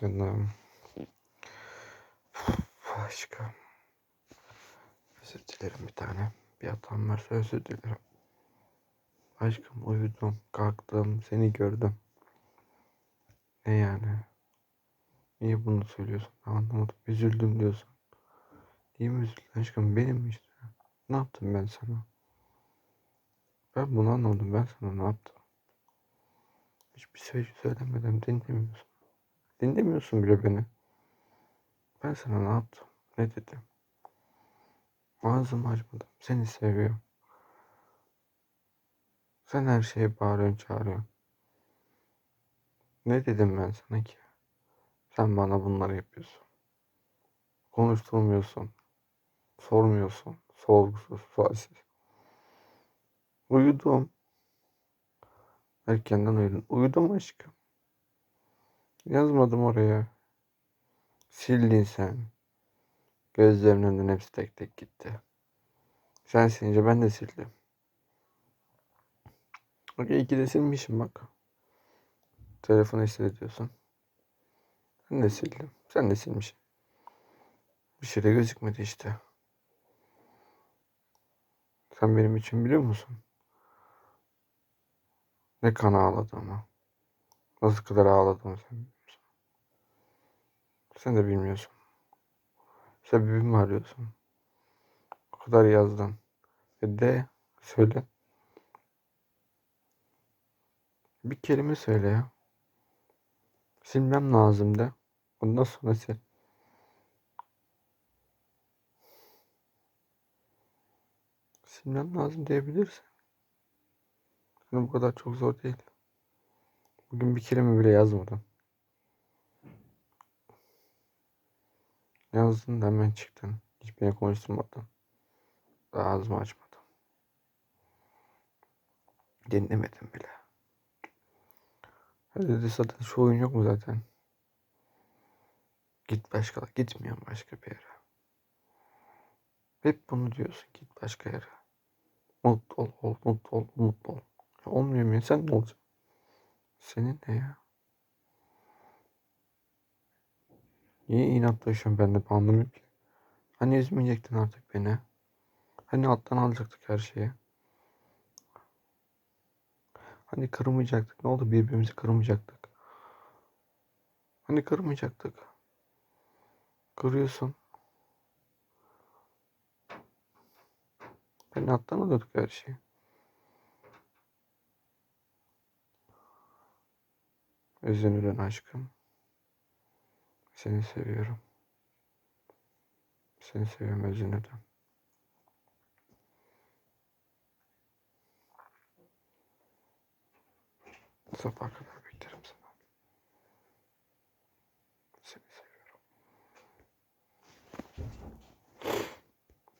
Canım. Aşkım. Özür dilerim bir tane. Bir hatam varsa özür dilerim. Aşkım uyudum, kalktım, seni gördüm. Ne yani? Niye bunu söylüyorsun? Anlamadım. Üzüldüm diyorsun. Niye mi üzüldün aşkım? Benim işte. Ne yaptım ben sana? Ben bunu anlamadım. Ben sana ne yaptım? Hiçbir şey söylemedim. Dinlemiyorsun. Dinlemiyorsun bile beni. Ben sana ne yaptım? Ne dedim? Ağzımı açmadım. Seni seviyorum. Sen her şeye bağırıyorsun, çağırıyorsun. Ne dedim ben sana ki? Sen bana bunları yapıyorsun. Konuşturmuyorsun. Sormuyorsun. Sorgusuz, sualsiz. Uyudum. Erkenden uyudum. Uyudum aşkım. Yazmadım oraya. Sildin sen. Gözlerimin önünden hepsi tek tek gitti. Sen silince ben de sildim. Okey iki de silmişim bak. Telefonu hissediyorsun. Ben de sildim. Sen de silmişsin. Bir şey de gözükmedi işte. Sen benim için biliyor musun? Ne kan ağladığımı. Nasıl kadar ağladığımı sen. Sen de bilmiyorsun. Sebebimi arıyorsun. O kadar yazdın. E de söyle. Bir kelime söyle ya. Silmem lazım de. Ondan sonra sil. Silmem lazım diyebilirsin. Yani bu kadar çok zor değil. Bugün bir kelime bile yazmadım. Yazdın hemen çıktın. Hiç beni konuşturmadın. Daha ağzımı açmadım. Dinlemedim bile. Dedi zaten şu oyun yok mu zaten? Git başka, gitmiyorum başka bir yere. Hep bunu diyorsun, git başka yere. Mutlu ol, ol mutlu ol, mutlu ol. Ya olmuyor mu? Sen ne olacaksın? Senin ne ya? Niye inatlaşıyorsun ben anlamıyorum ki. Hani üzmeyecektin artık beni? Hani alttan alacaktık her şeyi? Hani kırmayacaktık? Ne oldu birbirimizi kırmayacaktık? Hani kırmayacaktık? Kırıyorsun. Hani alttan alıyorduk her şeyi. Üzülürün aşkım. Seni seviyorum. Seni seviyorum Özünür'den. Sabaha kadar beklerim sana. Seni seviyorum.